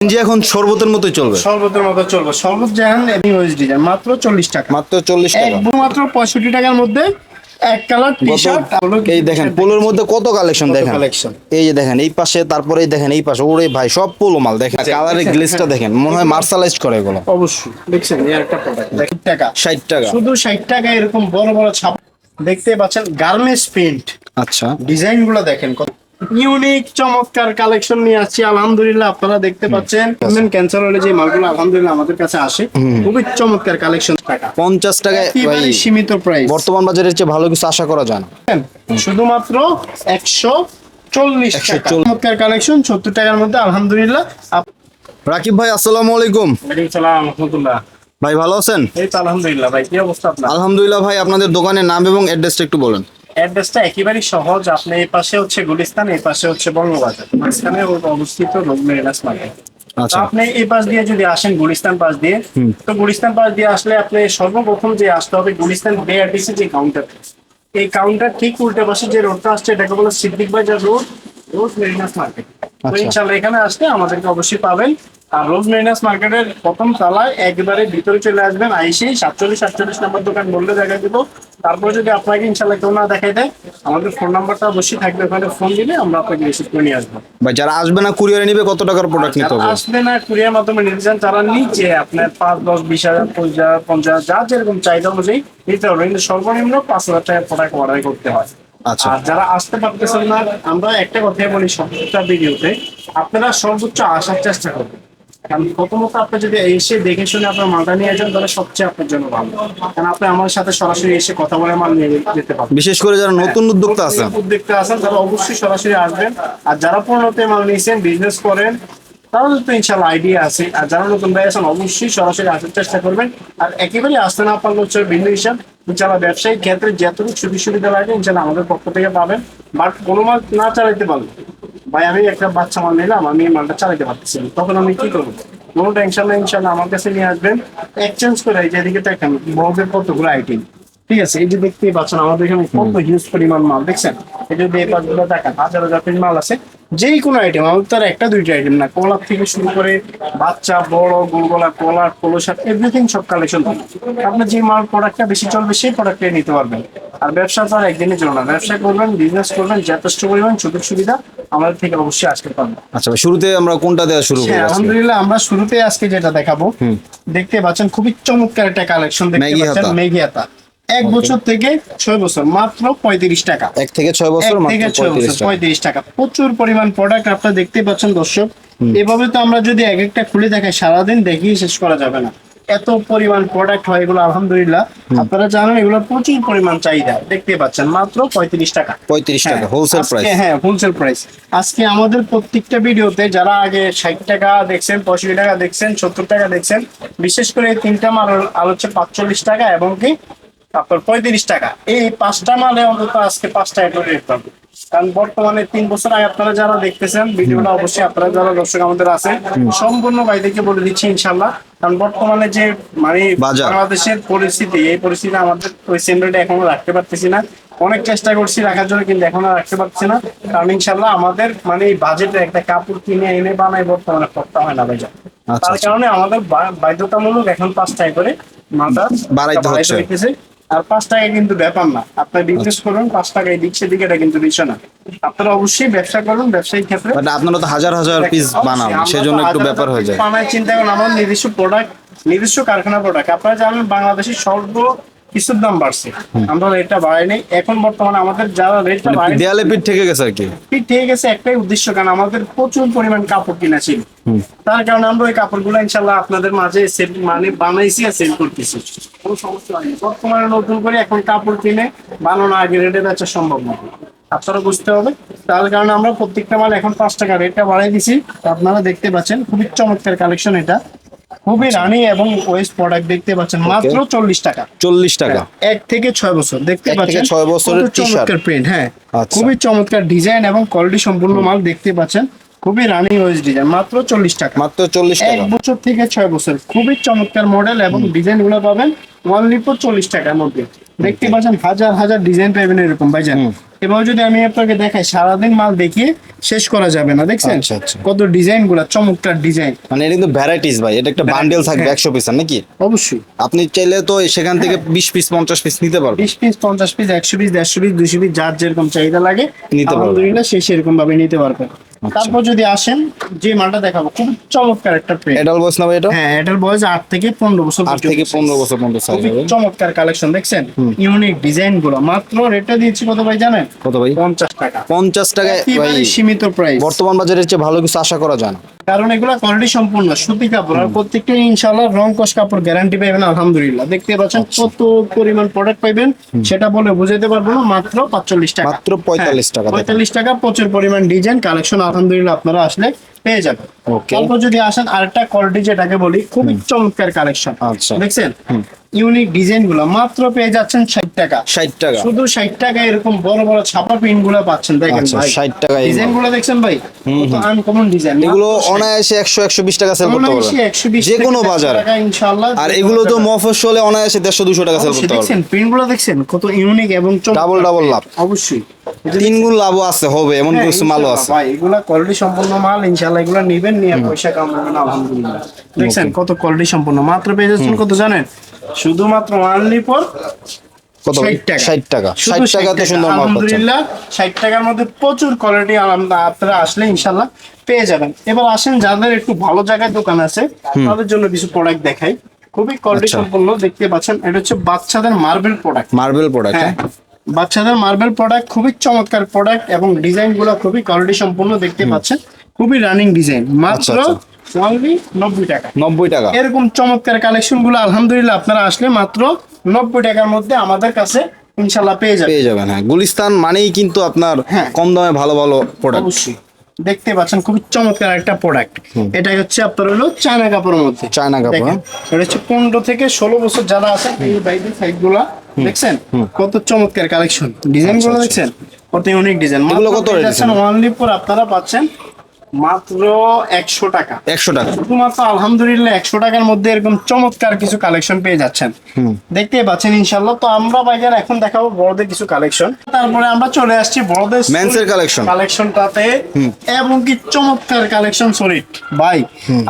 যে এখন শরবতের মতোই চলবে? শরবতের মতো চলবে। শরবত জাহান ওয়েস ডিজাইন মাত্র চল্লিশ টাকা। মাত্র চল্লিশ টাকা। মাত্র পঁয়ষট্টি টাকার মধ্যে এক কালার টি শার্ট এই দেখেন পোলোর মধ্যে কত কালেকশন দেখেন? কালেকশন এই যে দেখেন এই পাশে তারপরে দেখেন এই পাশে। ওরে ভাই সব পোলো মাল দেখেন। কালারের গ্লেসটা দেখেন মনে হয় মার্শালাইজ করে এগুলো। অবশ্যই। দেখছেন এই একটা প্রোডাক্ট দেখেন টাকা। ষাট টাকা। শুধু ষাট টাকা এরকম বড় বড় ছাপ। দেখতে পাচ্ছেন গার্মেন্টস প্রিন্ট আচ্ছা। ডিজাইনগুলো দেখেন কত ইউনিক চমৎকার কালেকশন নিয়ে আসছি আলহামদুলিল্লাহ আপনারা দেখতে পাচ্ছেন। ক্যান্সার হলে যে মালগুলো আলহামদুলিল্লাহ আমাদের কাছে আসে খুবই চমৎকার কালেকশন টাকা। পঞ্চাশ টাকায় সীমিত প্রাইস বর্তমান বাজারের চেয়ে ভালো কিছু আশা করা যায় শুধুমাত্র একশো চল্লিশ টাকা। চমৎকার কালেকশন সত্তর টাকার মধ্যে আলহামদুলিল্লাহ। রাকিব ভাই আসসালামু আলাইকুম। ওয়ালাইকুম সালাম রহমতুল্লাহ। ভাই ভালো আছেন? এই তো আলহামদুলিল্লাহ ভাই কি অবস্থা আপনার? আলহামদুলিল্লাহ ভাই আপনাদের দোকানের নাম এবং অ্যাড্রেসটা একটু বলেন। অ্যাড্রেসটা একেবারেই সহজ। আপনি এই পাশে হচ্ছে গুলিস্তান এই পাশে হচ্ছে বঙ্গবাজার। মাঝখানে অবস্থিত রোগমেরাস মার্কেট। আচ্ছা। আপনি এই পাশ দিয়ে যদি আসেন গুলিস্তান পাশ দিয়ে তো গুলিস্তান পাশ দিয়ে আসলে আপনি সর্বপ্রথম যে আসতে হবে গুলিস্তান বিআরটিসি যে কাউন্টার এই কাউন্টার ঠিক উল্টে পাশে যে রোডটা আসছে এটাকে বলে সিদ্দিক বাজার রোড রোড মেরিনাস মার্কেট। তো আচ্ছা। ইনশাল্লাহ এখানে আসলে আমাদেরকে অবশ্যই পাবেন। আর রোজ মেরিনাস মার্কেটের প্রথম তলায় একবারে ভিতরে চলে আসবেন আইসেই সাতচল্লিশ সাতচল্লিশ নাম্বার দোকান বললে দেখা দিব। তারপর যদি আপনাকে ইনশাল্লাহ কেউ না দেখাই দেয় আমাদের ফোন নাম্বারটা অবশ্যই থাকবে ওখানে। ফোন দিলে আমরা আপনাকে রিসিভ করে নিয়ে আসব। ভাই যারা আসবে না কুরিয়ারে নিবে কত টাকার প্রোডাক্ট নিতে হবে? আসবে না কুরিয়ার মাধ্যমে নিতে চান তারা নিচে আপনার পাঁচ দশ বিশ হাজার পঞ্চাশ হাজার পঞ্চাশ হাজার যার যেরকম চাহিদা অনুযায়ী নিতে হবে। কিন্তু সর্বনিম্ন পাঁচ হাজার টাকা প্রোডাক্ট অর্ডার করতে হয়। আচ্ছা। আর যারা আসতে পারতেছেন না আমরা একটা কথাই বলি সবটা ভিডিওতে আপনারা সর্বোচ্চ আসার চেষ্টা করবেন। কারণ প্রথমত আপনি যদি এসে দেখে শুনে আপনার মালটা নিয়ে যান তাহলে সবচেয়ে আপনার জন্য ভালো। কারণ আপনি আমার সাথে সরাসরি এসে কথা বলে মাল নিয়ে যেতে পারবেন। বিশেষ করে যারা নতুন উদ্যোক্তা আছেন। উদ্যোক্তা আছেন তারা অবশ্যই সরাসরি আসবেন। আর যারা পূর্ণতে মাল নিয়েছেন বিজনেস করেন তাহলে তো ইনশাল্লাহ আইডিয়া আছে। আর যারা নতুন ভাই আছেন অবশ্যই সরাসরি আসার চেষ্টা করবেন। আর একেবারে আসতে না পারলে হচ্ছে ভিন্ন হিসাব। ইনশাল্লাহ ব্যবসায়িক ক্ষেত্রে যতটুকু সুযোগ সুবিধা লাগে ইনশাল্লাহ আমাদের পক্ষ থেকে পাবেন। বাট কোনো মাল না চালাইতে পারলে ভাই, আমি একটা বাচ্চা মাল নিলাম, আমি মালটা চালাতে পারতেছি তখন আমি কি করব? কোনো টেনশন নেই ইনশাল্লাহ আমার কাছে নিয়ে আসবেন। এক্সচেঞ্জ করে এই যে এদিকে দেখেন বড়দের কতগুলো আইটেম ঠিক আছে, এই যে দেখতেই পাচ্ছেন আমাদের এখানে কত হিউজ পরিমাণ মাল, দেখছেন? এই যে এই পাঁচগুলো দেখেন, হাজার হাজার পিস মাল আছে। যেই কোনো আইটেম আমাদের তার একটা দুইটা আইটেম না। কলার থেকে শুরু করে বাচ্চা বড় গোলগোলা কলার শার্ট এভরিথিং সব কালেকশন থাকে আপনি যে মাল প্রোডাক্টটা বেশি চলবে সেই প্রোডাক্টটাই নিতে পারবেন। আর ব্যবসা তো আর একদিনে চলবে না। ব্যবসা করবেন বিজনেস করবেন যথেষ্ট পরিমাণ সুযোগ সুবিধা আমাদের থেকে অবশ্যই আসতে পারবেন আচ্ছা শুরুতে আমরা কোনটা দেওয়া শুরু হ্যাঁ করব আলহামদুলিল্লাহ আমরা শুরুতে আজকে যেটা দেখাবো দেখতে পাচ্ছেন খুবই চমৎকার একটা কালেকশন দেখতে পাচ্ছেন হাতা। এক বছর থেকে ছয় বছর মাত্র পঁয়ত্রিশ টাকা। এক থেকে ছয় বছর থেকে ছয় বছর পঁয়ত্রিশ টাকা। প্রচুর পরিমাণ প্রোডাক্ট আপনারা দেখতে পাচ্ছেন দর্শক। এভাবে তো আমরা যদি এক একটা খুলে দেখাই সারাদিন দেখিয়ে শেষ করা যাবে না। এত পরিমাণ প্রোডাক্ট হয় এগুলো আলহামদুলিল্লাহ। আপনারা জানেন এগুলো প্রচুর পরিমাণ চাহিদা। দেখতে পাচ্ছেন মাত্র পঁয়ত্রিশ টাকা। পঁয়ত্রিশ টাকা হোলসেল প্রাইস হ্যাঁ হোলসেল প্রাইস আজকে আমাদের প্রত্যেকটা ভিডিওতে যারা আগে ষাট টাকা দেখছেন পঁয়ষট্টি টাকা দেখছেন সত্তর টাকা দেখছেন বিশেষ করে তিনটা মাল আলো হচ্ছে পাঁচচল্লিশ টাকা এবং কি তারপর পঁয়ত্রিশ টাকা। এই পাঁচটা মালে অন্তত আজকে পাঁচ টাকা করে রেট কারণ বর্তমানে তিন বছর আগে আপনারা যারা দেখতেছেন ভিডিওটা অবশ্যই আপনারা যারা দর্শক আমাদের আছেন সম্পূর্ণ ভাইদেরকে বলে দিচ্ছি ইনশাল্লাহ কারণ বর্তমানে যে মানে বাংলাদেশের পরিস্থিতি এই পরিস্থিতি আমাদের ওই সেন্টারটা এখনও রাখতে পারতেছি না। অনেক চেষ্টা করছি রাখার জন্য কিন্তু এখনও রাখতে পারছি না। কারণ ইনশাল্লাহ আমাদের মানে এই বাজেটে একটা কাপড় কিনে এনে বানাই বর্তমানে করতে হয় না ভাইজা আচ্ছা, তার আচ্ছা। কারণে আমাদের বাধ্যতামূলক এখন পাঁচ টাকা করে মাথা বাড়াইতে হচ্ছে। আর পাঁচ টাকা কিন্তু ব্যাপার না। আপনার বিজনেস আচ্ছা। করুন পাঁচ টাকা এদিক সেদিকে এটা কিন্তু বিষয় না। আপনারা অবশ্যই ব্যবসা করুন ব্যবসায়িক ক্ষেত্রে। মানে আপনারা তো হাজার হাজার পিস বানান সেজন্য একটু ব্যাপার হয়ে যায়। আমার বানায় চিন্তা করুন আমার নিজস্ব প্রোডাক্ট নিজস্ব কারখানা প্রোডাক্ট আপনারা জানেন বাংলাদেশের সর্ব কিছুর দাম বাড়ছে। আমরা রেটটা বাড়াইনি এখন বর্তমানে আমাদের যারা রেটটা বাড়াই দেয়ালে পিঠ থেকে গেছে আর কি। ঠিক আছে একটাই উদ্দেশ্য কারণ আমাদের প্রচুর পরিমাণ কাপড় কিনা ছিল তার কারণে আমরা ওই কাপড়গুলো ইনশাল্লাহ আপনাদের মাঝে সেল মানে বানাইছি আর সেল করতেছি। কোনো সমস্যা হয়নি। বর্তমানে নতুন করে এখন কাপড় কিনে বানানো আগে রেটে বেচা সম্ভব না। আপনারা বুঝতে হবে। তার কারণে আমরা প্রত্যেকটা মাল এখন পাঁচ টাকা রেটটা বাড়াই দিছি। আপনারা দেখতে পাচ্ছেন খুবই চমৎকার কালেকশন এটা। খুবই রানি এবং ওয়েস্ট প্রোডাক্ট দেখতে পাচ্ছেন। মাত্র চল্লিশ টাকা। চল্লিশ টাকা। এক থেকে ছয় বছর। দেখতে পাচ্ছেন ছয় বছরের চমৎকার প্রিন্ট হ্যাঁ। আচ্ছা। খুবই চমৎকার ডিজাইন এবং কোয়ালিটি সম্পূর্ণ মাল দেখতে পাচ্ছেন। খুবই রানিং ওয়েস ডিজাইন মাত্র চল্লিশ টাকা। মাত্র চল্লিশ এক টাকা। বছর থেকে ছয় বছর। খুবই চমৎকার মডেল এবং ডিজাইনগুলো পাবেন। ওয়ানলি ফর চল্লিশ টাকার মধ্যে। দেখতে পাচ্ছেন হাজার হাজার ডিজাইন পাবেন এরকম ভাইজান। এবার যদি আমি আপনাকে দেখাই সারাদিন মাল দেখিয়ে শেষ করা যাবে না দেখছেন? আচ্ছা, আচ্ছা। কত ডিজাইনগুলা চমৎকার ডিজাইন মানে এটা কিন্তু ভ্যারাইটিস ভাই। এটা একটা বান্ডেল থাকবে একশো পিস নাকি? অবশ্যই। আপনি চাইলে তো সেখান থেকে বিশ পিস পঞ্চাশ পিস নিতে পারবেন। বিশ পিস পঞ্চাশ পিস একশো পিস দেড়শো পিস দুশো পিস যার যেরকম চাহিদা লাগে নিতে পারবে। আলহামদুলিল্লাহ সে সেরকম ভাবে নিতে পারবে তারপর যদি আসেন যে মালটা দেখাবো খুব চমৎকার একটা প্রিন্ট এডাল বয়স না এটা? হ্যাঁ এডাল বয়স আট থেকে পনেরো বছর আট থেকে পর্যন্ত পনেরো বছর পর্যন্ত সাইজ হবে। চমৎকার কালেকশন দেখছেন? ইউনিক ডিজাইনগুলো। মাত্র রেটটা দিয়েছি কত ভাই জানেন? কত ভাই? পঞ্চাশ টাকা। পঞ্চাশ টাকায় ভাই সীমিত প্রাইস বর্তমান বাজারের চেয়ে ভালো কিছু আশা করা যায় না। কারণ এগুলো কোয়ালিটি সম্পূর্ণ সুতি কাপড়। আর প্রত্যেকটা ইনশাআল্লাহ রং কস কাপড় গ্যারান্টি পাবেন আলহামদুলিল্লাহ। দেখতে পাচ্ছেন আচ্ছা। কত পরিমাণ প্রোডাক্ট পাইবেন সেটা বলে বুঝাইতে পারব না মাত্র পাঁচচল্লিশ টাকা। মাত্র 45 টাকা দেখেন। পঁয়তাল্লিশ টাকা প্রচুর পরিমাণ ডিজাইন কালেকশন আলহামদুলিল্লাহ আপনারা আসলে পেয়ে যাবেন. তারপর যদি আসেন আরেকটা কোয়ালিটি যেটাকে বলি খুবই চমৎকার কালেকশন আচ্ছা। দেখছেন? ইউনিক ডিজাইনগুলো। মাত্র পেয়ে যাচ্ছেন ষাট টাকা। ষাট টাকা। শুধু ষাট টাকা এরকম বড় বড় ছাপা প্রিন্টগুলো পাচ্ছেন দেখেন আচ্ছা, ভাই। 60 টাকায় এই ডিজাইনগুলো দেখছেন ভাই? আনকমন ডিজাইন এগুলো অনায়াসে একশো একশো বিশ টাকা সেল করতে পারবেন। যে কোনো বাজার। ইনশাআল্লাহ আর এগুলো তো মফস্বলে অনায়াসে দেড়শো দুশো টাকা সেল করতে পারবেন। প্রিন্টগুলো দেখছেন? কত ইউনিক এবং ডাবল ডাবল লাভ অবশ্যই। তিন গুণ লাভও আছে হবে এমন হ্যাঁ, কিছু মালও আছে। ভাই এগুলা কোয়ালিটি সম্পন্ন মাল ইনশাআল্লাহ এগুলা নেবেন নিয়ে পয়সা কামাবেন আলহামদুলিল্লাহ। দেখছেন কত কোয়ালিটি সম্পন্ন মাত্র পেয়ে যাচ্ছেন কত জানেন? শুধুমাত্র অনলি কত 60 টাকা। ষাট টাকা। ষাট শুধু টাকা 60 তো সুন্দর মাল আলহামদুলিল্লাহ ষাট টাকার মধ্যে প্রচুর কোয়ালিটি আপনারা আসলে ইনশাল্লাহ পেয়ে যাবেন। এবার আসেন যাদের একটু ভালো জায়গায় দোকান আছে তাদের জন্য কিছু প্রোডাক্ট দেখাই। খুবই কোয়ালিটি আচ্ছা। সম্পন্ন দেখতে পাচ্ছেন এটা হচ্ছে বাচ্চাদের মার্বেল প্রোডাক্ট মার্বেল প্রোডাক্ট হ্যাঁ বাচ্চাদের মার্বেল প্রোডাক্ট খুবই চমৎকার প্রোডাক্ট এবং ডিজাইনগুলো খুবই কোয়ালিটি সম্পন্ন দেখতে পাচ্ছেন। খুবই রানিং ডিজাইন মাত্র আচ্ছা। নব্বই টাকা। নব্বই টাকা। এরকম চমৎকার কালেকশনগুলো আলহামদুলিল্লাহ আপনারা আসলে মাত্র নব্বই টাকার মধ্যে আমাদের কাছে ইনশাল্লাহ পেয়ে যাবেন। পেয়ে যাবেন হ্যাঁ। গুলিস্তান মানেই কিন্তু আপনার হ্যাঁ। কম দামে ভালো ভালো প্রোডাক্ট অবশ্যই। দেখতে পাচ্ছেন খুবই চমৎকার একটা প্রোডাক্ট এটা হচ্ছে আপনার হলো চায়না কাপড়ের মধ্যে। চায়না কাপড়, হ্যাঁ। এটা হচ্ছে পনেরো থেকে ষোলো বছর যারা আছেন এই বাইরের সাইডগুলা দেখছেন? কত চমৎকার কালেকশন ডিজাইনগুলো দেখছেন? কত ইউনিক ডিজাইন আচ্ছা, এগুলো কত ওয়ানলি পর আপনারা পাচ্ছেন মাত্র একশো টাকা। একশো টাকা। শুধুমাত্র আলহামদুলিল্লাহ একশো টাকার মধ্যে এরকম চমৎকার কিছু কালেকশন পেয়ে যাচ্ছেন। দেখতে পাচ্ছেন ইনশাল্লাহ তো আমরা এখন দেখাবো বড়দের কিছু কালেকশন তারপরে আমরা চলে আসছি বড়দের এর collection। কালেকশনটাতে এবং কি চমৎকার কালেকশন সলিড ভাই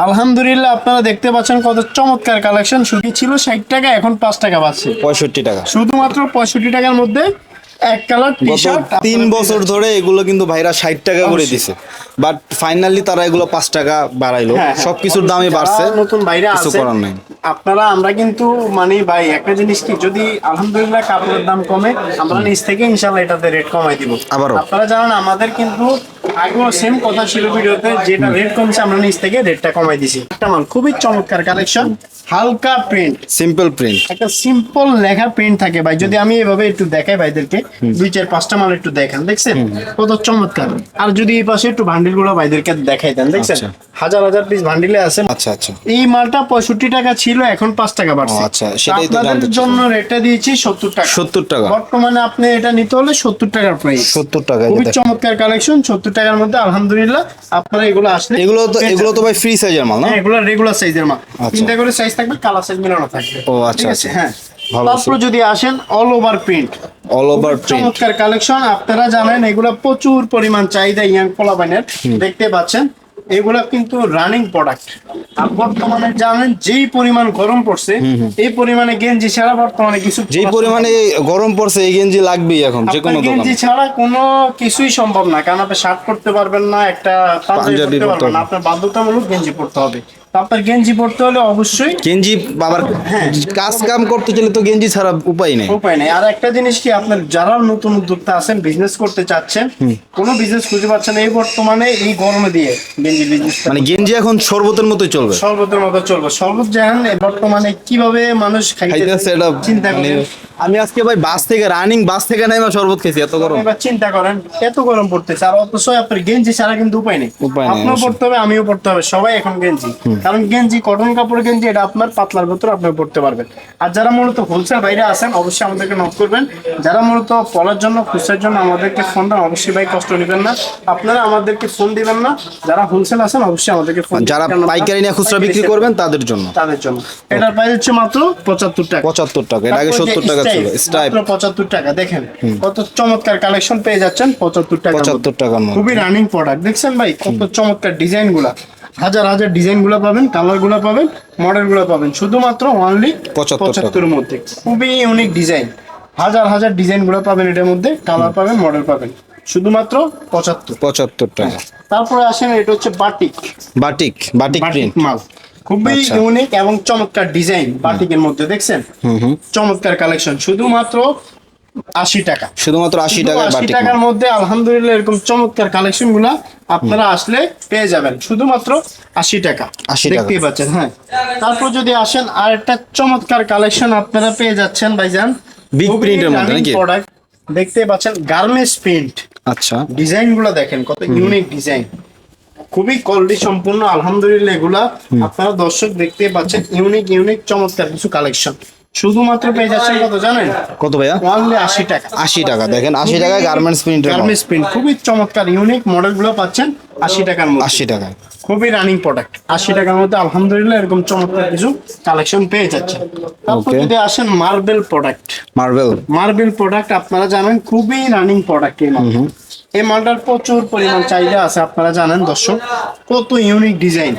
আলহামদুলিল্লাহ আপনারা দেখতে পাচ্ছেন কত চমৎকার কালেকশন শুধু ছিল ষাট টাকা এখন পাঁচ টাকা পাচ্ছে পঁয়ষট্টি টাকা। শুধুমাত্র পঁয়ষট্টি টাকার মধ্যে এক কালার টি শার্ট তিন বছর ধরে এগুলো কিন্তু ভাইরা ষাট টাকা করে দিছে। বাট ফাইনালি তারা এগুলো পাঁচ টাকা বাড়াইলো। হ্যাঁ, হ্যাঁ। সবকিছুর দামই বাড়ছে নতুন বাইরে কিছু করার নাই। আপনারা আমরা কিন্তু মানে ভাই একটা জিনিস কি যদি আলহামদুলিল্লাহ কাপড়ের দাম কমে আমরা নিচ থেকে ইনশাল্লাহ এটাতে রেট কমাই দিব। আবার আপনারা জানেন আমাদের কিন্তু আগেও সেম কথা ছিল ভিডিওতে যেটা রেট কমছে আমরা নিচ থেকে রেটটা কমাই দিছি। একটা মাল খুবই চমৎকার কালেকশন হালকা প্রিন্ট সিম্পল প্রিন্ট একটা সিম্পল লেখা প্রিন্ট থাকে ভাই। যদি আমি এভাবে একটু দেখাই ভাইদেরকে দুই চার পাঁচটা মাল একটু দেখান দেখছেন? কত চমৎকার। আর যদি এই পাশে একটু ভান্ডিলগুলো ভাইদেরকে দেখাই দেন দেখছেন? আচ্ছা। হাজার হাজার পিস ভান্ডিলে আছে। আচ্ছা আচ্ছা। এই মালটা পঁয়ষট্টি টাকা ছিল এখন পাঁচ টাকা বাড়ছে। আচ্ছা, সেটাই তো আপনাদের জন্য রেটটা দিয়েছি সত্তর টাকা। সত্তর টাকা। বর্তমানে আপনি এটা নিতে হলে সত্তর টাকার প্রাইস সত্তর টাকা খুবই চমৎকার কালেকশন সত্তর টাকার মধ্যে আলহামদুলিল্লাহ আপনারা এগুলো আসলে এগুলো তো এগুলো তো ভাই ফ্রি সাইজের মাল না? হ্যাঁ এগুলো রেগুলার সাইজের মাল। আচ্ছা। তিনটা করে সাইজ থাকবে কালার সাইজ মিলানো থাকবে। ও, আচ্ছা, আচ্ছা। হ্যাঁ। তারপর যদি আসেন all over print all over print চমৎকার কালেকশন আপনারা জানেন এগুলো প্রচুর পরিমাণ চাহিদা ইয়াং পোলাবাইনের দেখতে পাচ্ছেন। এগুলা কিন্তু রানিং প্রোডাক্ট আর বর্তমানে জানেন যেই পরিমাণ গরম পড়ছে এই পরিমাণে গেঞ্জি ছাড়া বর্তমানে কিছু যেই পরিমাণে গরম পড়ছে এই গেঞ্জি লাগবেই এখন যে কোনো গেঞ্জি ছাড়া কোনো কিছুই সম্ভব না কারণ আপনি শার্ট করতে পারবেন না একটা পাঞ্জাবি পরতে পারবেন না আপনার বাধ্যতামূলক গেঞ্জি পড়তে হবে। আপনার গেঞ্জি পরতে হলে অবশ্যই গেঞ্জি আবার হ্যাঁ। কাজ কাম করতে গেলে তো গেঞ্জি ছাড়া উপায় নেই। উপায় নেই। আর একটা জিনিস কি আপনার যারা নতুন উদ্যোক্তা আছেন বিজনেস করতে চাচ্ছেন কোনো বিজনেস খুঁজে পাচ্ছেন এই বর্তমানে এই গরমে দিয়ে গেঞ্জি বিজনেস মানে গেঞ্জি এখন শরবতের মতোই চলবে। শরবতের মতো চলবে। শরবত বর্তমানে কীভাবে মানুষ খাইতেছে এটা চিন্তা মানে আমি আজকে ভাই বাস থেকে রানিং বাস থেকে নাই শরবত খেয়েছি এত গরম। এবার চিন্তা করেন এত গরম পড়তেছে। আর অথচ আপনার গেঞ্জি ছাড়া কিন্তু উপায় নেই। উপায় নেই, আপনিও পড়তে হবে আমিও পড়তে হবে। সবাই এখন গেঞ্জি। কারণ গেঞ্জি কটন কাপড় গেঞ্জি এটা আপনার পাতলার ভেতর আপনি পড়তে পারবেন। আর যারা মূলত হোলসেল বাইরে আছেন অবশ্যই আমাদেরকে নক করবেন। যারা মূলত পড়ার জন্য খুচরার জন্য আমাদেরকে ফোন দেন অবশ্যই ভাই কষ্ট নেবেন না। আপনারা আমাদেরকে ফোন দিবেন না। যারা হোলসেল আছেন অবশ্যই আমাদেরকে ফোন যারা পাইকারি নিয়ে খুচরা বিক্রি করবেন তাদের জন্য। তাদের জন্য। এটার প্রাইস হচ্ছে মাত্র পঁচাত্তর টাকা। পঁচাত্তর টাকা। এর আগে সত্তর টাকা ছিল স্টাইপ, পঁচাত্তর টাকা দেখেন কত চমৎকার কালেকশন পেয়ে যাচ্ছেন পঁচাত্তর টাকা পঁচাত্তর টাকার মধ্যে। খুবই রানিং প্রোডাক্ট দেখছেন ভাই কত চমৎকার ডিজাইনগুলা। হাজার হাজার ডিজাইনগুলা পাবেন কালারগুলা পাবেন মডেলগুলা পাবেন। শুধুমাত্র অনলি পঁচাত্তর মধ্যে। খুবই ইউনিক ডিজাইন হাজার হাজার ডিজাইনগুলা পাবেন এটার মধ্যে কালার পাবেন মডেল পাবেন। শুধুমাত্র পঁচাত্তর। পঁচাত্তর টাকা। তারপরে আসেন এটা হচ্ছে বাটিক বাটিক বাটিক প্রিন্ট মাল। খুবই আচ্ছা। ইউনিক এবং চমৎকার ডিজাইন বাটিকের মধ্যে দেখছেন? চমৎকার কালেকশন শুধুমাত্র আশি টাকা। শুধুমাত্র আশি টাকায় আশি টাকার মধ্যে আলহামদুলিল্লাহ এরকম চমৎকার কালেকশনগুলা আপনারা আসলে পেয়ে যাবেন। শুধুমাত্র আশি টাকা। 80 টাকা। দেখতেই পাচ্ছেন হ্যাঁ। তারপর যদি আসেন আর একটা চমৎকার কালেকশন আপনারা পেয়ে যাচ্ছেন ভাইজান। Print এর মধ্যে নাকি? প্রোডাক্ট দেখতেই পাচ্ছেন গার্মেন্টস প্রিন্ট আচ্ছা। ডিজাইনগুলো দেখেন কত ইউনিক ডিজাইন খুবই কোয়ালিটি সম্পূর্ণ আলহামদুলিল্লাহ এগুলা আপনারা দর্শক দেখতে পাচ্ছেন ইউনিক ইউনিক চমৎকার কিছু কালেকশন। শুধুমাত্র পেয়ে যাচ্ছেন কত জানেন? কত ভাইয়া? অনলি আশি টাকা। আশি টাকা দেখেন আশি টাকায় গার্মেন্টস প্রিন্টের গার্মেন্টস প্রিন্ট খুবই চমৎকার ইউনিক মডেলগুলো পাচ্ছেন আশি টাকার মধ্যে। আশি টাকায়। খুবই রানিং প্রোডাক্ট আশি টাকার মধ্যে আলহামদুলিল্লাহ এরকম চমৎকার কিছু কালেকশন পেয়ে যাচ্ছেন। তারপর যদি আসেন marble product marble marble product আপনারা জানেন খুবই রানিং প্রোডাক্ট এই মাল এই মালটার প্রচুর পরিমাণ চাহিদা আছে আপনারা জানেন দর্শক। কত ইউনিক ডিজাইন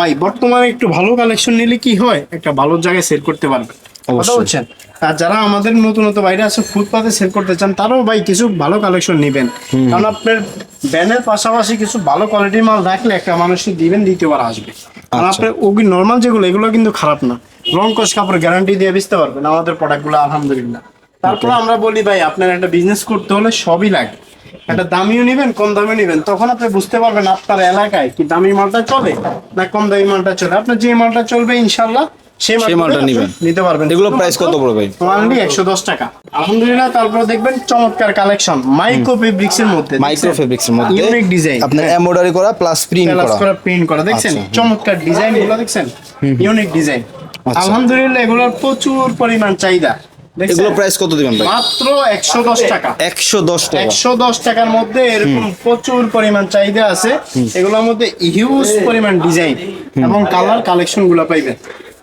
ভাই বর্তমানে একটু ভালো কালেকশন নিলে কি হয়? একটা ভালো জায়গায় সেল করতে পারবেন। বলছেন? আর যারা আমাদের নতুন নতুন বাইরে আছে ফুটপাতে সেল করতে চান তারাও ভাই কিছু ভালো কালেকশন নেবেন। কারণ আপনার ব্যানের পাশাপাশি কিছু ভালো কোয়ালিটির মাল রাখলে একটা মানুষকে দিবেন দ্বিতীয়বার আসবে। আর আচ্ছা। আপনার ওগুলি নর্মাল যেগুলো এগুলো কিন্তু খারাপ না। রং কস কাপড় গ্যারান্টি দিয়ে বেচতে পারবেন আমাদের প্রোডাক্টগুলো আলহামদুলিল্লাহ। তারপরে আমরা বলি ভাই আপনার একটা বিজনেস করতে হলে সবই লাগে। একটা দামিও নিবেন কম দামিও নিবেন। তখন আপনি বুঝতে পারবেন আপনার এলাকায় কি দামি মালটা চলে না কম দামি মালটা চলে। আপনার যে মালটা চলবে ইনশাল্লাহ সেই সেই মালটা নিবেন। নিতে পারবেন। এগুলো price কত পড়বে? অনলি একশো দশ টাকা। আলহামদুলিল্লাহ তারপরে দেখবেন চমৎকার কালেকশন মাইক্রো ফেব্রিক্স এর মধ্যে মাইক্রো ফেব্রিক্স এর মধ্যে ইউনিক ডিজাইন আপনার এমব্রয়ডারি করা প্লাস প্রিন্ট প্লাস করা। প্রিন্ট করা দেখছেন? আচ্ছা। চমৎকার ডিজাইনগুলো দেখছেন? ইউনিক ডিজাইন আচ্ছা। আলহামদুলিল্লাহ এগুলোর প্রচুর পরিমাণ চাহিদা এগুলো প্রাইস কত দিবেন ভাই? মাত্র একশো দশ টাকা। একশো দশ টাকা। একশো দশ টাকার মধ্যে এরকম প্রচুর পরিমাণ চাহিদা আছে। এগুলোর মধ্যে হিউজ পরিমাণ ডিজাইন এবং কালার কালেকশনগুলো পাইবেন।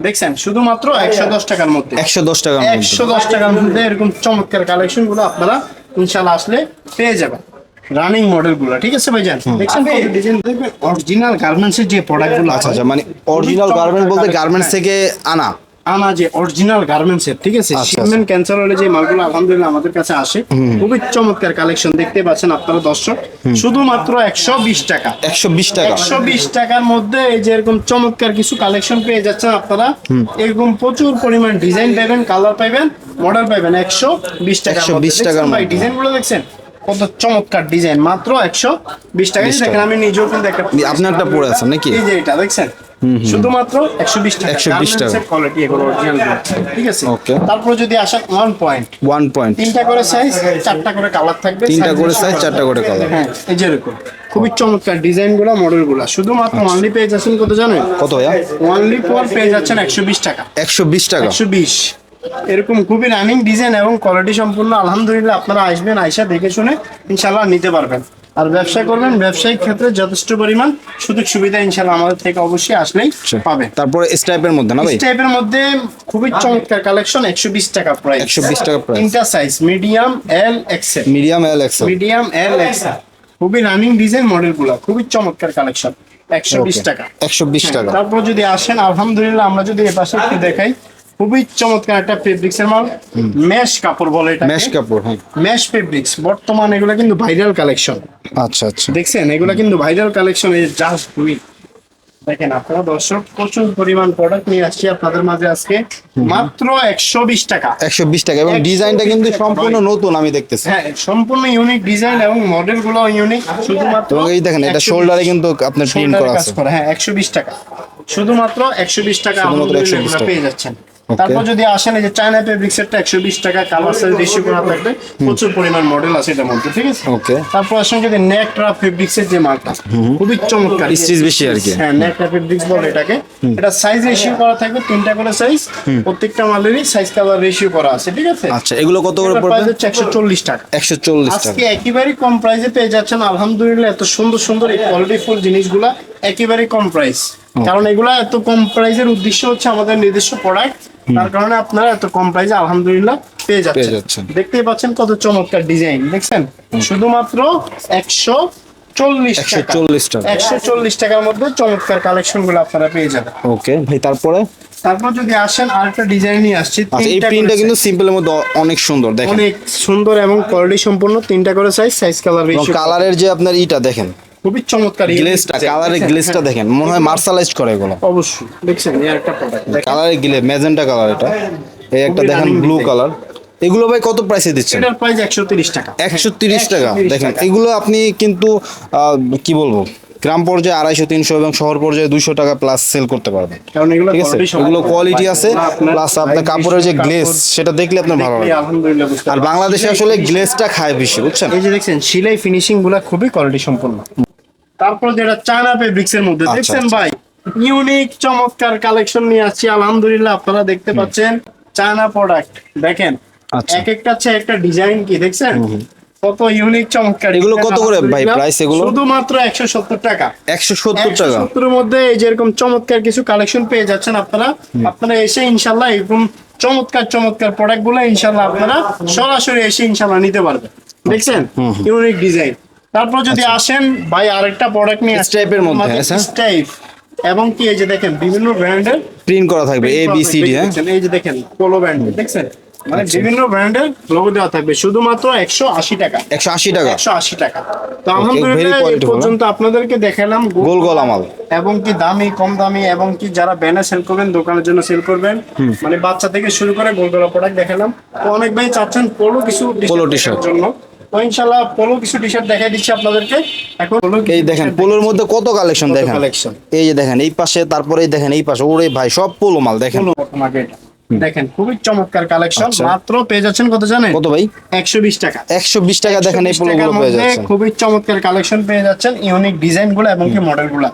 দেখছেন শুধুমাত্র একশো দশ টাকার মধ্যে। একশো দশ টাকা মধ্যে। একশো দশ টাকার মধ্যে এরকম চমৎকার কালেকশনগুলো আপনারা ইনশাল্লাহ আসলে পেয়ে যাবেন। রানিং মডেলগুলো ঠিক আছে ভাইজান? দেখছেন ডিজাইন দেখবেন অরিজিনাল গার্মেন্টস এর যে প্রোডাক্টগুলো আচ্ছা আচ্ছা মানে অরিজিনাল গার্মেন্ট বলতে গার্মেন্টস থেকে আনা। আনা যে অরিজিনাল গার্মেন্টস এর ঠিক আছে? আচ্ছা, শিপমেন্ট ক্যান্সেল হলে যে মালগুলো আলহামদুলিল্লাহ আমাদের কাছে আসে খুবই চমৎকার কালেকশন দেখতে পাচ্ছেন আপনারা দর্শক। শুধুমাত্র একশো বিশ টাকা। একশো বিশ টাকা। একশো বিশ টাকার মধ্যে এই যে এরকম চমৎকার কিছু কালেকশন পেয়ে যাচ্ছেন আপনারা। এরকম প্রচুর পরিমাণ ডিজাইন পাবেন কালার পাবেন মডেল পাবেন একশো বিশ টাকা 120 টাকার মধ্যে। ডিজাইনগুলো দেখছেন? কত চমৎকার ডিজাইন মাত্র একশো বিশ টাকা। 20 দেখেন আমি নিজেও কিন্তু একটা আপনি একটা পরে আছেন নাকি? এই যে এটা দেখছেন? শুধুমাত্র একশো বিশ টাকা। 120 টাকা। কোয়ালিটি এগুলো অরিজিনাল ঠিক আছে. তারপর যদি আসেন ওয়ান পয়েন্ট ওয়ান পয়েন্ট তিনটা করে সাইজ চারটা করে কালার থাকবে তিনটা করে সাইজ চারটা করে কালার হ্যাঁ এই যে এরকম। খুবই চমৎকার ডিজাইনগুলা মডেলগুলা। শুধুমাত্র ওয়ানলি পেয়ে যাচ্ছেন কত জানেন? কত ভাইয়া? ওয়ানলি পর পেয়ে যাচ্ছেন একশো বিশ টাকা। একশো বিশ টাকা। একশো বিশ। এরকম খুবই রানিং ডিজাইন এবং কোয়ালিটি সম্পূর্ণ আলহামদুলিল্লাহ আপনারা আসবেন আইসা দেখে শুনে ইনশাল্লাহ নিতে পারবেন। আর ব্যবসা করবেন ব্যবসায়িক ক্ষেত্রে যথেষ্ট পরিমাণ সুযোগ সুবিধা ইনশাল্লাহ আমাদের থেকে অবশ্যই আসলেই পাবেন তারপরে স্টাইপের মধ্যে না ভাই? টাইপের মধ্যে খুবই চমৎকার কালেকশন একশো বিশ টাকা প্রাইস 120 টাকা price। তিনটা size medium L XL medium L XL medium L XL খুবই রানিং ডিজাইন মডেলগুলো খুবই চমৎকার কালেকশন একশো বিশ টাকা। একশো বিশ টাকা। তারপর যদি আসেন আলহামদুলিল্লাহ আমরা যদি এ পাশে একটু দেখাই খুবই চমৎকার একটা ফেব্রিক্স এর মাল মেশ কাপড় বলে এটা মেশ কাপড় হ্যাঁ। মেশ ফেব্রিক্স বর্তমান এগুলো কিন্তু ভাইরাল কালেকশন আচ্ছা আচ্ছা। দেখছেন? এগুলো কিন্তু ভাইরাল কালেকশন এই জাস্ট দুই। দেখেন আপনারা দর্শক প্রচুর পরিমাণ প্রোডাক্ট নিয়ে আসছি আপনাদের মাঝে আজকে। মাত্র একশো বিশ টাকা। একশো বিশ টাকা এবং ডিজাইনটা কিন্তু সম্পূর্ণ নতুন আমি দেখতেছি। হ্যাঁ সম্পূর্ণ ইউনিক ডিজাইন এবং মডেলগুলো ইউনিক শুধুমাত্র এই দেখেন এটা শোল্ডারে কিন্তু আপনার প্রিন্ট করা আছে। হ্যাঁ একশো বিশ টাকা। শুধুমাত্র একশো বিশ টাকা শুধুমাত্র আলহামদুলিল্লাহ 120 এগুলো টাকা। পেয়ে যাচ্ছেন। তারপর যদি আসেন এই যে চায়না ফেব্রিক্স এরটা একশো বিশ টাকা কালার সাইজ রেশিও করা থাকবে। প্রচুর পরিমাণ মডেল আছে এটার মধ্যে ঠিক আছে? ওকে তারপর আসেন যদি নেকট্রা ফেব্রিক্স এর যে মালটা খুবই চমৎকার Stitch বেশি আর কি। হ্যাঁ নেকট্রা ফেব্রিক্স বলে এটাকে। এটা সাইজ রেশিও করা থাকবে তিনটা করে সাইজ প্রত্যেকটা মালেরই সাইজ কালার রেশিও করা আছে ঠিক আছে? আচ্ছা এগুলো কত করে পড়বে? প্রাইস হচ্ছে একশো চল্লিশ টাকা। একশো চল্লিশ টাকা। আজকে একেবারেই কম প্রাইসে পেয়ে যাচ্ছেন। আলহামদুলিল্লাহ এত সুন্দর সুন্দর এই কোয়ালিটি ফুল জিনিসগুলা একেবারেই কম প্রাইস কারণ এগুলা এত কম প্রাইসের উদ্দেশ্য হচ্ছে আমাদের নিজস্ব প্রোডাক্ট তার কারণে আপনারা এত কম প্রাইসে আলহামদুলিল্লাহ পেয়ে যাচ্ছেন। দেখতেই পাচ্ছেন কত চমৎকার ডিজাইন দেখছেন? শুধুমাত্র একশো চল্লিশ টাকা। একশো চল্লিশ টাকার মধ্যে চমৎকার কালেকশনগুলো আপনারা পেয়ে যাবেন। ওকে ভাই তারপরে? তারপর যদি আসেন আরেকটা ডিজাইন নিয়ে আসছি আচ্ছা এই প্রিন্টটা কিন্তু সিম্পলের মধ্যে অনেক সুন্দর দেখেন। অনেক সুন্দর এবং কোয়ালিটি সম্পূর্ণ তিনটা করে সাইজ সাইজ কালার কালারের যে আপনার ইটা দেখেন। খুবই চমৎকার গ্লেসটা দেখছেন? গ্লেসটা দেখেন মনে হয় মার্শালাইজড করে এগুলো। অবশ্যই দেখছেন এই একটা প্রোডাক্ট কালারের গ্লে ম্যাজেন্টা কালার এটা। এই একটা দেখেন ব্লু কালার এগুলো ভাই কত প্রাইসে দিচ্ছেন? এটার প্রাইস একশো তিরিশ টাকা। একশো তিরিশ টাকা দেখেন। এগুলো আপনি কিন্তু কি বলব? গ্রাম পর্যায়ে আড়াইশো তিনশো এবং শহর পর্যায়ে দুইশো টাকা প্লাস সেল করতে পারবেন। কারণ এগুলো ঠিক আছে? এগুলো কোয়ালিটি আছে প্লাস আপনার কাপড়ের যে গ্লেস সেটা দেখলে আপনার ভালো লাগে। আর বাংলাদেশে আসলে গ্লেসটা খায় বেশি বুঝছেন? এই যে দেখছেন সিলাই ফিনিশিংগুলা খুবই কোয়ালিটি সম্পূর্ণ তারপর যেটা চায়না ফেব্রিক্স এর মধ্যে আচ্ছা, দেখছেন আচ্ছা। ভাই? ইউনিক চমৎকার কালেকশন নিয়ে আসছি। আলহামদুলিল্লাহ আপনারা দেখতে পাচ্ছেন চায়না প্রোডাক্ট দেখেন আচ্ছা। এক একটা হচ্ছে একটা ডিজাইন কি দেখছেন? কত ইউনিক চমৎকার। এগুলো কত করে ভাই price এগুলো? শুধুমাত্র একশো সত্তর টাকা। একশো সত্তর একশো টাকা সত্তরের মধ্যে এই যেরকম চমৎকার কিছু কালেকশন পেয়ে যাচ্ছেন আপনারা। আপনারা এসে ইনশাল্লাহ এরকম চমৎকার চমৎকার প্রোডাক্টগুলো ইনশাল্লাহ আপনারা সরাসরি এসে ইনশাল্লাহ নিতে পারবেন। দেখছেন? ইউনিক ডিজাইন তারপর যদি আসেন ভাই আরেকটা প্রোডাক্ট নিয়ে এর মধ্যে, আচ্ছা। স্টাইপ এবং কি এই যে দেখেন বিভিন্ন ব্র্যান্ডের প্রিন্ট করা থাকবে এ বি সি ডি হ্যাঁ? এই যে দেখেন পোলো ব্র্যান্ড দেখছেন? মানে আচ্ছা। বিভিন্ন ব্র্যান্ডের লোগো দেওয়া থাকবে শুধুমাত্র একশো আশি টাকা। একশো আশি টাকা? একশো আশি টাকা। তো আলহামদুলিল্লাহ এই পর্যন্ত আপনাদেরকে দেখালাম গোল গলা মাল এবং কি দামি কম দামি এবং কি যারা ব্যানার সেল করবেন দোকানের জন্য সেল করবেন মানে বাচ্চা থেকে শুরু করে গোল গোলগোলা প্রোডাক্ট দেখালাম। তো অনেক ভাই চাচ্ছেন পোলো কিছু Polo t-shirt t-shirt। জন্য। তো ইনশাল্লাহ পোলো কিছু টি শার্ট দেখাই দিচ্ছি আপনাদেরকে। এখন এই দেখেন পোলোর মধ্যে কত কালেকশন দেখেন। এই যে দেখেন এই পাশে তারপরে দেখেন এই পাশে। ওরে ভাই সব পোলো মাল দেখেন। দেখেন খুবই চমৎকার কালেকশন আচ্ছা। মাত্র পেয়ে যাচ্ছেন কত জানেন? কত ভাই? একশো বিশ টাকা। একশো বিশ টাকা দেখেন এই পোলো গুলো পেয়ে যাচ্ছেন। খুবই চমৎকার কালেকশন পেয়ে যাচ্ছেন ইউনিক ডিজাইনগুলো এবং কি মডেলগুলো।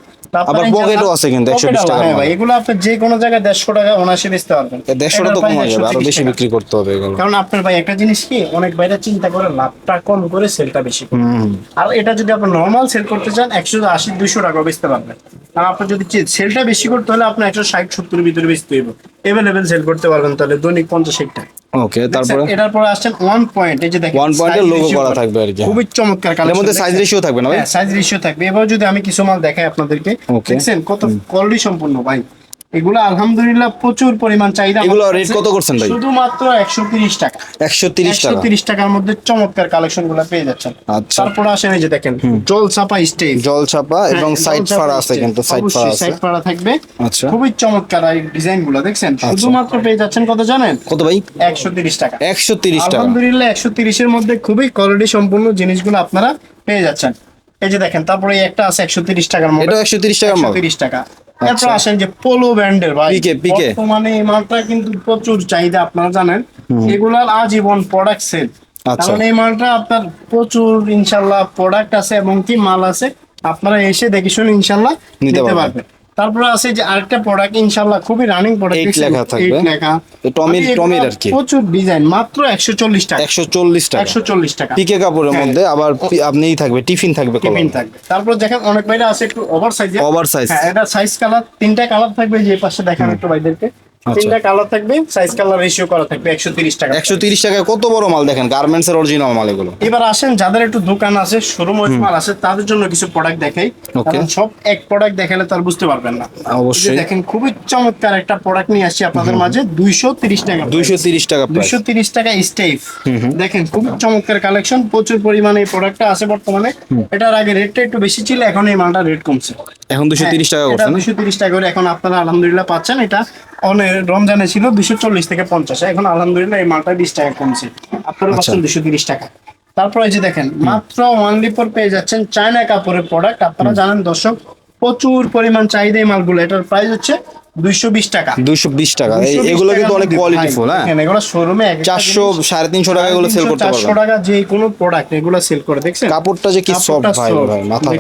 আবার pocket-ও আছে কিন্তু 120 টাকার মধ্যে। এগুলো আপনি যে কোনো জায়গায় দেড়শো টাকা অনায়াসে বেচতে পারবেন। দেড়শোটা তো এটার যাবে আরও বেশি বিক্রি করতে হবে এগুলো। কারণ আপনার ভাই একটা জিনিস কি অনেক ভাইরা চিন্তা করে লাভটা কম করে সেলটা বেশি করে। আর এটা যদি আপনি নর্মাল সেল করতে চান একশো আশি দুইশো টাকা বেচতে পারবেন। আর আপনার যদি সেলটা বেশি করতে হলে আপনার একশো ষাট সত্তর ভিতরে বেচতে হইব। এভেলেবেল সেল করতে পারবেন তাহলে দৈনিক পঞ্চাশ টাকা। ওকে তারপরে? এটার পরে আসছেন ওয়ান পয়েন্ট এই যে দেখেন ওয়ান logo ratio করা। থাকবে আর কি। খুবই চমৎকার এর মধ্যে সাইজ রেশিও থাকবে না ভাই? সাইজ রেশিও থাকবে। এবার যদি আমি কিছু মাল দেখাই আপনাদেরকে দেখছেন কত কোয়ালিটি সম্পূর্ণ ভাই। এগুলো আলহামদুলিল্লাহ প্রচুর পরিমাণ চাহিদা এগুলো কাছে। কত করছেন ভাই? শুধুমাত্র একশো তিরিশ টাকা। একশো তিরিশ একশো টাকা তিরিশ টাকার মধ্যে চমৎকার কালেকশনগুলো পেয়ে যাচ্ছেন। আচ্ছা। তারপরে আসেন এই যে দেখেন জল চাপা স্টেজ। জল ছাপা এবং সাইড ফাড়া আছে কিন্তু সাইড ফাড়া আছে। সাইড ফাড়া থাকবে। আচ্ছা। খুবই চমৎকার এই ডিজাইনগুলো দেখছেন শুধুমাত্র পেয়ে যাচ্ছেন কত জানেন? কত ভাই? একশো তিরিশ টাকা। একশো তিরিশ টাকা। আলহামদুলিল্লাহ একশো তিরিশের মধ্যে খুবই কোয়ালিটি সম্পূর্ণ জিনিসগুলো আপনারা পেয়ে যাচ্ছেন। এই যে দেখেন তারপরে একটা আছে একশো তিরিশ টাকার মধ্যে। এটা একশো তিরিশ টাকা মাল তিরিশ টাকা। এরপর আসেন যে পোলো ব্যান্ডের ভাই পিকে, পিকে। বর্তমানে এই মালটা কিন্তু প্রচুর চাহিদা আপনারা জানেন এগুলার আজীবন প্রোডাক্ট সেল আচ্ছা। কারণ এই মালটা আপনার প্রচুর ইনশাল্লাহ প্রোডাক্ট আছে এবং কি মাল আছে আপনারা এসে দেখে শুনে ইনশাল্লাহ নিতে পারবেন। তারপরে আছে যে আরেকটা প্রোডাক্ট ইনশাল্লাহ খুবই রানিং প্রোডাক্ট এইট লেখা থাকবে। লেখা। টমির- টমির আর কি। প্রচুর ডিজাইন মাত্র একশো চল্লিশ টাকা। একশো চল্লিশ টাকা। একশো চল্লিশ টাকা। পিকে কাপড়ের হ্যাঁ। মধ্যে আবার আপনিই থাকবে টিফিন থাকবে টিফিন থাকবে। তারপর দেখেন অনেক বাইরে আছে একটু ওভার সাইজ ওভার হ্যাঁ এটা সাইজ কালার তিনটা কালার থাকবে যে পাশে দেখেন একটু ভাইদেরকে। তিনটা কালার থাকবে সাইজ কালার রেশিও করা থাকবে একশো তিরিশ টাকা একশো তিরিশ টাকায় কত বড় মাল দেখেন গার্মেন্টস এর অরিজিনাল মাল এগুলো? এবার আসেন যাদের একটু দোকান আছে শোরুম মাল আছে তাদের জন্য কিছু প্রোডাক্ট দেখাই। কারণ সব এক প্রোডাক্ট দেখালে তার বুঝতে পারবেন না। অবশ্যই। দেখেন খুবই চমৎকার একটা প্রোডাক্ট নিয়ে আসছি আপনাদের মাঝে দুইশো তিরিশ টাকা দুইশো তিরিশ টাকা প্রাইস দুইশো তিরিশ টাকা স্টেপ দেখেন খুব চমৎকার কালেকশন প্রচুর পরিমাণে এই প্রোডাক্টটা আছে বর্তমানে। এটার আগে রেটটা একটু বেশি ছিল এখন এই মালটা রেট কমছে। এখন দুশো তিরিশ টাকা করছে দুশো তিরিশ টাকা করে। এখন আপনারা আলহামদুলিল্লাহ পাচ্ছেন। এটা অনেক রমজানে ছিল দুশো চল্লিশ থেকে পঞ্চাশ। এখন আলহামদুলিল্লাহ এই মালটা বিশ টাকা কমছে। আপনারা আচ্ছা। পাচ্ছেন দুশো তিরিশ টাকা। তারপরে এই যে দেখেন মাত্র ওয়ান লিপর পেয়ে যাচ্ছেন চায়না কাপড়ের প্রোডাক্ট আপনারা জানেন দর্শক প্রচুর পরিমাণ চাহিদা এই মালগুলো। এটার প্রাইস হচ্ছে দুইশো বিশ টাকা। দুইশো বিশ টাকা। এগুলো কিন্তু অনেক হ্যাঁ। এগুলো শোরুমে টাকা এগুলো সেল করতে চারশো পারবেন। টাকা যে কোনো প্রোডাক্ট এগুলো সেল করে দেখছেন? কাপড়টা যে কি সফট ভাই ভাই মাথা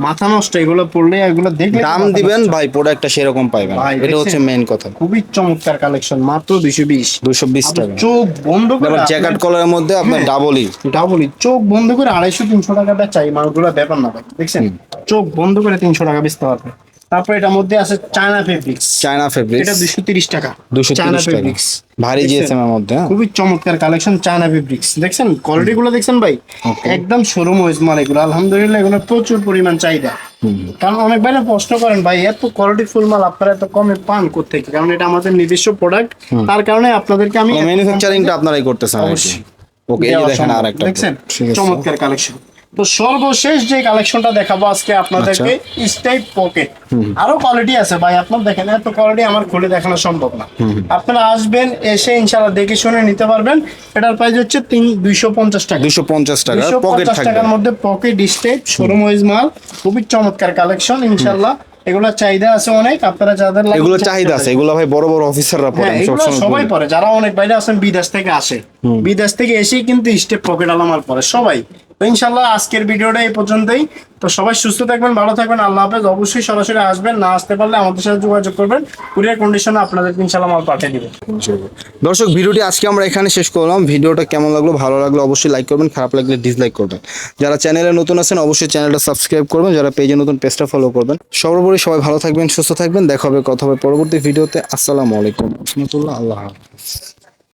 মাথা নষ্ট এগুলো পড়লে এগুলো দেখলে দাম দিবেন ভাই প্রোডাক্টটা সেরকম পাইবেন। ভাই, এটা হচ্ছে মেইন কথা। খুবই চমৎকার কালেকশন মাত্র দুইশো বিশ। দুশো বিশ টাকা। চোখ বন্ধ করে জ্যাকেট কলারের মধ্যে আপনার হ্যাঁ। ডাবলই ডাবলই চোখ বন্ধ করে আড়াইশো তিনশো টাকা চাই মালগুলো ব্যাপার না ভাই দেখছেন? চোখ বন্ধ করে তিনশো টাকা বেচতে পারবে তারপর এটার মধ্যে আছে চায়না ফেব্রিক্স চায়না ফেব্রিক এটা দুশো তিরিশ টাকা। দুশো চায়না তিরিশ টাকা। ফেব্রিক্স ভারী জিএসএম এর মধ্যে হ্যাঁ। খুবই চমৎকার কালেকশন চায়না ফেব্রিক্স দেখছেন? কোয়ালিটি গুলো দেখছেন ভাই? একদম শোরুম ওয়াইজ মাল এগুলো। আলহামদুলিল্লাহ এগুলো প্রচুর পরিমাণ চাহিদা। কারণ অনেক ভাই না প্রশ্ন করেন ভাই এত কোয়ালিটি ফুল মাল আপনারা এত কমে পান কোথেকে কারণ এটা আমাদের নিজস্ব প্রোডাক্ট তার কারণে আপনাদেরকে আমি ম্যানুফ্যাকচারিংটা আপনারাই করতেছেন অবশ্যই। ওকে এই দেখেন সম্ভব। আর একটা দেখছেন চমৎকার কালেকশন তো সর্বশেষ যে কালেকশনটা দেখাবো আজকে আপনাদেরকে আচ্ছা। স্টাইপ পকেট আরও কোয়ালিটি আছে ভাই আপনার দেখেন এত কোয়ালিটি আমার খুলে দেখানো সম্ভব না। আপনারা আসবেন এসে ইনশাআল্লাহ দেখে শুনে নিতে পারবেন। এটার প্রাইস হচ্ছে তিন দুইশো পঞ্চাশ টাকা। দুশো পঞ্চাশ টাকা দুইশো পকেট টাকার মধ্যে পকেট স্টেপ শোরুম ওয়াইজ মাল খুবই চমৎকার কালেকশন ইনশাআল্লাহ। এগুলো চাহিদা আছে অনেক আপনারা যাদের এগুলো চাহিদা আছে এগুলো ভাই বড় বড় অফিসাররা পড়ে হ্যাঁ সবাই। পরে যারা অনেক বাইরে আছেন বিদেশ থেকে আসে। বিদেশ থেকে এসেই কিন্তু স্টেপ পকেট আলামার পরে সবাই। ইনশাল্লাহ আজকের ভিডিওটা এই পর্যন্তই। তো সবাই সুস্থ থাকবেন, ভালো থাকবেন, আল্লাহ হাফেজ। অবশ্যই সরাসরি আসবেন, না আসতে পারলে আমাদের সাথে যোগাযোগ করবেন। কুরিয়ার কন্ডিশনে আপনাদেরকে ইনশাল্লাহ মাল পাঠিয়ে দিবে। দর্শক, ভিডিওটি আজকে আমরা এখানে শেষ করলাম। ভিডিওটা কেমন লাগল, ভালো লাগল অবশ্যই লাইক করবেন, খারাপ লাগলে ডিসলাইক করবেন। যারা চ্যানেলে নতুন আছেন, অবশ্যই চ্যানেলটা সাবস্ক্রাইব করবেন। যারা পেজে নতুন পেজটা ফলো করবেন। সর্বোপরি সবাই ভালো থাকবেন, সুস্থ থাকবেন। দেখা হবে, কথা হবে পরবর্তী ভিডিওতে। আসসালামু আলাইকুম। রহমতুল্লাহ, আল্লাহ হাফেজ।